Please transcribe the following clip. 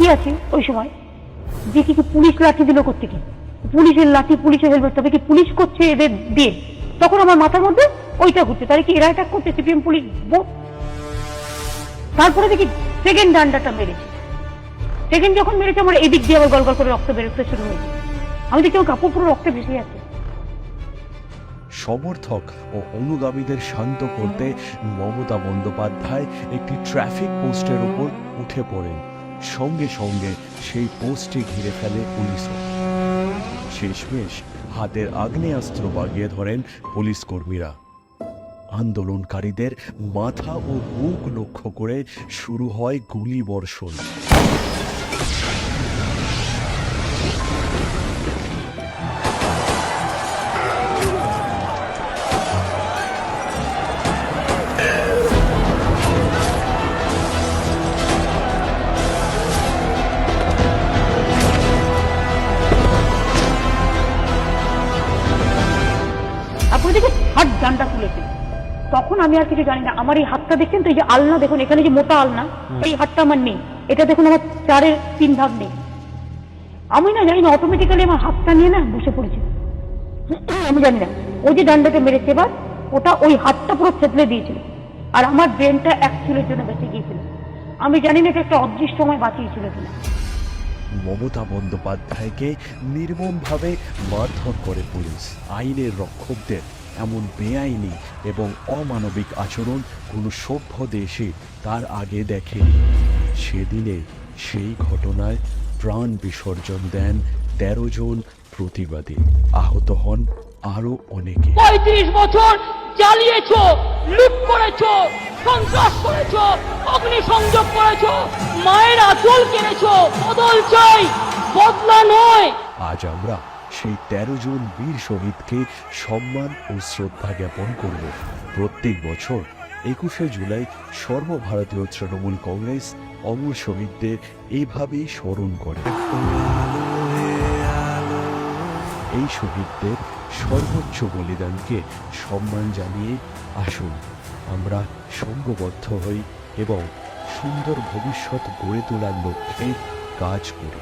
কি আছে ওই সময়? যে কি পুলিশ লাঠি দিল করতে কি পুলিশের লাঠি পুলিশের হেলমেট তবে কি পুলিশ করছে এদের দিয়ে? তখন আমার মাথার মধ্যে ওইটা ঘুরছে। তাহলে কি এরা অ্যাটাক করছে, সিপিএম পুলিশ তারপরে দেখি সেকেন্ড ডান্ডাটা মেরেছে। সেকেন্ড যখন মেরেছে, আমার এদিক দিয়ে আবার গল করে রক্ত বেরোতে শুরু হয়েছে। আমি দেখি আমার কাপড় পুরো রক্তে ভেসে যাচ্ছে। সমর্থক ও অনুগামীদের শান্ত করতে মমতা বন্দ্যোপাধ্যায় একটি ট্রাফিক পোস্টের উপর উঠে পড়েন। সঙ্গে সঙ্গে সেই পোস্টে ঘিরে ফেলে পুলিশও। শেষমেশ হাতের আগ্নেয়াস্ত্র বাগিয়ে ধরেন পুলিশ কর্মীরা আন্দোলনকারীদের মাথা ও বুক লক্ষ্য করে শুরু হয় গুলি বর্ষণ তখন আমি আর কিছু জানি না। আমার এই হাতটা দেখছেন তো এই যে আলনা দেখুন এখানে যে মোটা আলনা এই হাতটা আমার নেই। এটা দেখুন আমার চারের তিন ভাগ নেই। আমি না জানি না অটোমেটিক্যালি আমার হাতটা নিয়ে না বসে পড়েছে। আমি জানি না। ওই যে ডান্ডাটা মেরেছে এবার ওটা ওই হাতটা পুরো থেতলে দিয়েছিল। আর আমার ব্রেনটা এক চুলের জন্য বেঁচে গিয়েছিল। আমি জানি না এটা একটা অদৃষ্ট সময় বাঁচিয়েছিল কিনা। মমতা বন্দ্যোপাধ্যায়কে নির্মমভাবে মারধর করে পুলিশ আইনের রক্ষকদের। এমন বেআইনি এবং অমানবিক আচরণ কোনো সভ্য দেশে তার আগে দেখেনি। সেদিনে সেই ঘটনায় প্রাণ বিসর্জন দেন তেরো জন প্রতিবাদী। আহত হন আরও অনেকে। পঁয়ত্রিশ বছর জ্বালিয়েছ লুট করেছ সন্ত্রাস করেছ অগ্নিসংযোগ করেছ মায়ের আচল কিনেছ বদল চাই বদলা নয়। আজ আমরা সেই তেরো জন বীর শহীদকে সম্মান ও শ্রদ্ধা জ্ঞাপন করব। প্রত্যেক বছর একুশে জুলাই সর্বভারতীয় তৃণমূল কংগ্রেস অমর শহীদদের এইভাবেই স্মরণ করে। এই শহীদদের সর্বোচ্চ বলিদানকে সম্মান জানিয়ে আসুন। আমরা সঙ্গবদ্ধ হই এবং সুন্দর ভবিষ্যৎ গড়ে তোলার লক্ষ্যে কাজ করি।